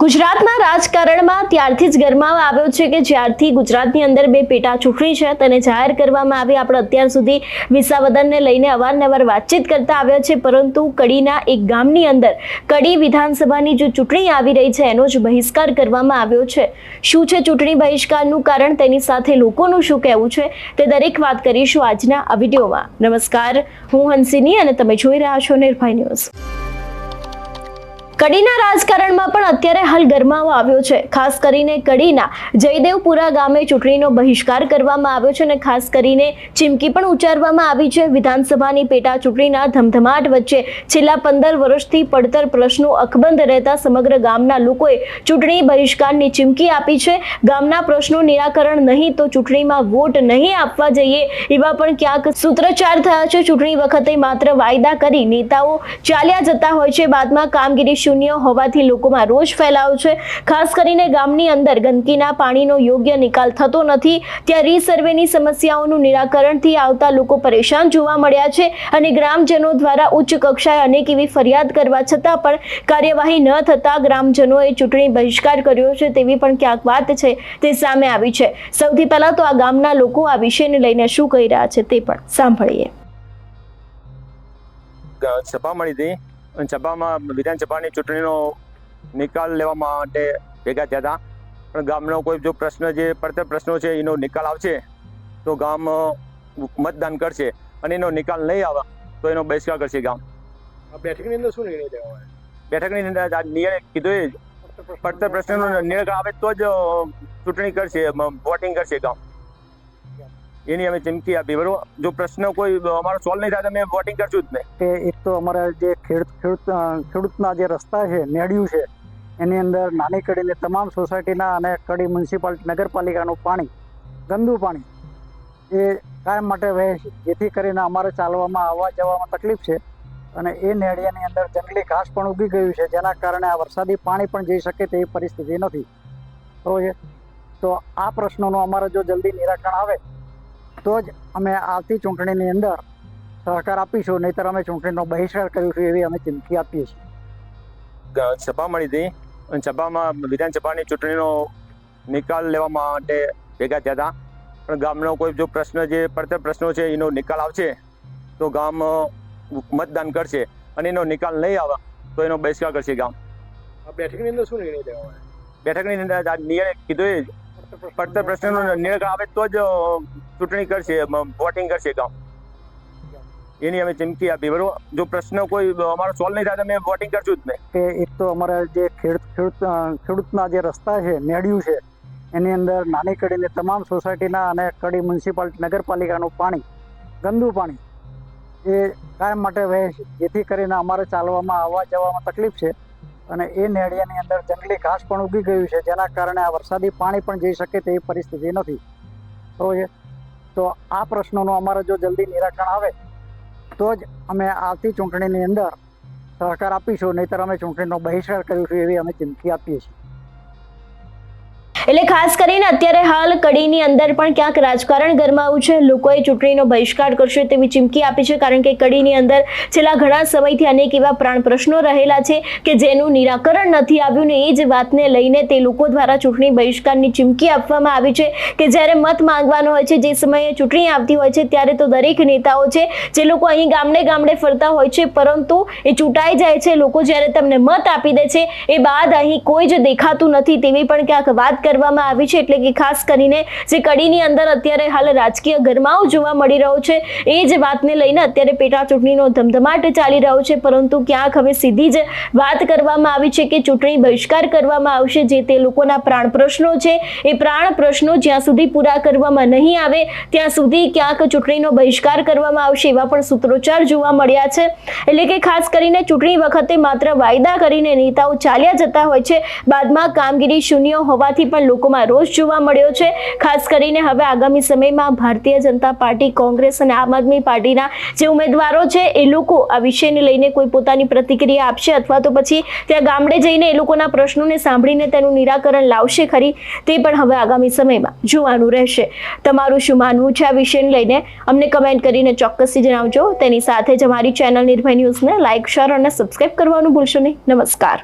ગુજરાતના રાજકારણમાં ત્યારથી જ ગરમાવા આવ્યો છે કે જ્યારથી ગુજરાતની અંદર બે પેટા ચૂંટણી છે તેને જાહેર કરવામાં આવી. આપણે અત્યાર સુધી વિસાવદનને લઈને અવારનવાર વાતચીત કરતા આવ્યા છે પરંતુ કડીના એક ગામની અંદર કડી વિધાનસભાની જે ચૂંટણી આવી રહી છે, એનો જ બહિષ્કાર કરવામાં આવ્યો છે. શું છે ચૂંટણી બહિષ્કારનું કારણ? તેની સાથે લોકોનું શું કહેવું છે? તે દરેક વાત કરીશું આજના આ વિડીયોમાં. નમસ્કાર, હું હંસિની અને તમે જોઈ રહ્યા છો નિર્ભય ન્યૂઝ. કડીના રાજકારણમાં પણ અત્યારે હાલ ગરમાવો આવ્યો છે. ખાસ કરીને કડીના જયદેવપુરા ગામે ચૂંટણીનો બહિષ્કાર કરવામાં આવ્યો છે અને ખાસ કરીને ચીમકી પણ ઉચ્ચારવામાં આવી છે. વિધાનસભાની પેટા ચૂંટણીના ધમધમાટ વચ્ચે છેલ્લા પંદર વર્ષથી પડતર પ્રશ્નો અકબંધ રહેતા સમગ્ર ગામના લોકોએ ચૂંટણી બહિષ્કારની ચીમકી આપી છે. ગામના પ્રશ્નો નિરાકરણ નહીં તો ચૂંટણીમાં વોટ નહીં આપવા જઈએ એવા પણ ક્યાંક સૂત્રોચ્ચાર થયા છે. ચૂંટણી વખતે માત્ર વાયદા કરી નેતાઓ ચાલ્યા જતા હોય છે. બાદમાં કામગીરી શૂન્ય હોવાથી લોકોમાં રોષ ફેલાયો છે. ખાસ કરીને ગામની અંદર ગંદકીના પાણીનો યોગ્ય નિકાલ થતો નથી. ત્યાં રીસર્વેની સમસ્યાઓનું નિરાકરણથી આવતા લોકો પરેશાન જોવા મળ્યા છે અને ગ્રામજનો દ્વારા ઉચ્ચ કક્ષાએ અનેક એવી ફરિયાદ કરવા છતાં પણ કાર્યવાહી ન થતાં ગ્રામજનોએ ચૂંટણી બહિષ્કાર કર્યો છે તેવી પણ ક્યાંક વાત છે તે સામે આવી છે. સૌથી પહેલા તો આ ગામના લોકો આ વિષયને લઈને શું કહી રહ્યા છે તે પણ સાંભળીએ. સભા મળી હતી સભામાં વિધાનસભાની ચૂંટણીનો નિકાલ લેવા માટે ભેગા થયા હતા. પણ ગામનો કોઈ જો પ્રશ્ન જે પડતર પ્રશ્નો છે એનો નિકાલ આવશે તો ગામ મતદાન કરશે અને એનો નિકાલ નહીં આવે તો એનો બહિષ્કાર કરશે ગામ. બેઠકની અંદર શું નિર્ણય બેઠકની અંદર નિર્ણય કીધું એ. પડતર પ્રશ્નનો નિર્ણય આવે તો જ ચૂંટણી કરશે વોટિંગ કરશે ગામ. એની અમે ચીમકી આપી, બરોબર? જો પ્રશ્ન કોઈ, અમારો સોલ્વ નહીં થાય અમે વોટિંગ કરશું જ નહીં. કે એક તો અમારા જે ખેડૂત ખેડૂત ખેડૂતના જે રસ્તા છે, નેડિયું છે, એની અંદર નાની કડીને તમામ સોસાયટીના અને કડી મ્યુનિસિપાલિટી નગરપાલિકાનું પાણી, ગંદુ પાણી, એ કાયમ માટે વહે છે. જેથી કરીને અમારે ચાલવામાં, આવવા જવામાં તકલીફ છે. અને એ નેડિયાની અંદર જંગલી ઘાસ પણ ઉગી ગયું છે, જેના કારણે આ વરસાદી પાણી પણ જઈ શકે તેવી પરિસ્થિતિ નથી. બરોબર છે તો આ પ્રશ્નોનું અમારે જો જલ્દી નિરાકરણ આવે તો જ અમે આવતી ચૂંટણીની અંદર સહકાર આપીશું નહીતર અમે ચૂંટણીનો બહિષ્કાર કરીશું એવી અમે ચીમકી આપીએ છીએ. સભા મળી હતી અને સભામાં વિધાનસભાની ચૂંટણીનો નિકાલ લેવા માટે ભેગા થયા હતા. પણ ગામનો કોઈ જો પ્રશ્ન જે પડતર પ્રશ્નો છે એનો નિકાલ આવશે તો ગામ મતદાન કરશે અને એનો નિકાલ નહીં આવે તો એનો બહિષ્કાર કરશે ગામ. બેઠકની અંદર શું નિર્ણય લેવાનો બેઠકની અંદર નિર્ણય કીધું એ પડતર પ્રશ્નનો નિર્ણય આવે તો જ ચૂંટણી કરશે વોટિંગ કરશે ગામ. એની અમે ચીમકી આપી, બરોબર? જો પ્રશ્ન કોઈ, અમારો સોલ્વ નહીં થાય તો અમે વોટિંગ કરશું જ નહીં. કે એક તો અમારા જે ખેડૂત ખેડૂત ખેડૂતના જે રસ્તા છે નેડિયું છે, એની અંદર નાની કડીને તમામ સોસાયટીના અને કડી મ્યુનિસિપાલિટી નગરપાલિકાનું પાણી, ગંદુ પાણી, એ કાયમ માટે વહે છે. જેથી કરીને અમારે ચાલવામાં આવવા જવામાં તકલીફ છે. અને એ નેડિયાની અંદર જંગલી ઘાસ પણ ઉગી ગયું છે, જેના કારણે આ વરસાદી પાણી પણ જઈ શકે તેવી પરિસ્થિતિ નથી. બરોબર છે તો આ પ્રશ્નોનું અમારે જો જલ્દી નિરાકરણ આવે, તો જ અમે આવતી ચૂંટણીની અંદર સહકાર આપીશું, નહીતર અમે ચૂંટણીનો બહિષ્કાર કરીશું એવી અમે ચીમકી આપીએ છીએ. એટલે ખાસ કરીને અત્યારે હાલ કડીની અંદર પણ ક્યાંક રાજકારણ ગરમાવું છે. લોકોએ ચૂંટણીનો બહિષ્કાર કરશે તેવી ચીમકી આપી છે, કારણ કે કડીની અંદર છેલ્લા ઘણા સમયથી અનેક એવા પ્રાણ પ્રશ્નો રહેલા છે કે જેનું નિરાકરણ નથી આવ્યું ને એ જ વાતને લઈને તે લોકો દ્વારા ચૂંટણી બહિષ્કારની ચીમકી આપવામાં આવી છે કે જ્યારે મત માંગવાનો હોય છે, જે સમયે ચૂંટણી આવતી હોય છે, ત્યારે તો દરેક નેતાઓ છે, જે લોકો અહીં ગામડે ગામડે ફરતા હોય છે, પરંતુ એ ચૂંટાઈ જાય છે. લોકો જ્યારે તમને મત આપી દે છે, એ બાદ અહીં કોઈ જ દેખાતું નથી તેવી પણ ક્યાંક વાત કરવામાં આવી છે એટલે કે ખાસ કરીને જે કડીની અંદર અત્યારે હાલ રાજકીય ગરમાવો જોવા મળી રહ્યો છે, એ જ વાતને લઈને અત્યારે પેટા ચૂંટણીનો ધમધમાટ ચાલી રહ્યો છે. પરંતુ ક્યાંક હવે સીધી જ વાત કરવામાં આવી છે કે ચૂંટણી બહિષ્કાર કરવામાં આવશે, જે તે લોકોના પ્રાણ પ્રશ્નો છે, એ પ્રાણ પ્રશ્નો જ્યાં સુધી પૂરા કરવામાં નહીં આવે, ત્યાં સુધી ક્યાંક ચૂંટણીનો બહિષ્કાર કરવામાં આવશે એવા પણ સૂત્રોચ્ચાર જોવા મળ્યા છે. એટલે કે ખાસ કરીને ચૂંટણી વખતે માત્ર વાયદા કરીને નેતાઓ ચાલ્યા જતા હોય છે. બાદમાં કામગીરી શૂન્ય હોવાથી પણ લોકોમાં રોષ જોવા મળ્યો છે. ખાસ કરીને હવે આગામી સમયમાં ભારતીય જનતા પાર્ટી, કોંગ્રેસ અને આમ આદમી પાર્ટીના જે ઉમેદવારો છે, એ લોકો આ વિષયને લઈને કોઈ પોતાની પ્રતિક્રિયા આપશે અથવા તો પછી ત્યાં ગામડે જઈને એ લોકોના પ્રશ્નોને સાંભળીને તેનું નિરાકરણ લાવશે ખરી, તે પણ હવે આગામી સમયમાં જોવાનું રહેશે. તમારું શું માનવું છે આ વિષયને લઈને? અમને કમેન્ટ કરીને ચોક્કસથી જણાવજો. તેની સાથે જ અમારી ચેનલ નિર્ભય ન્યૂઝને લાઇક શેર અને સબસ્ક્રાઇબ કરવાનું ભૂલશો નહીં. નમસ્કાર.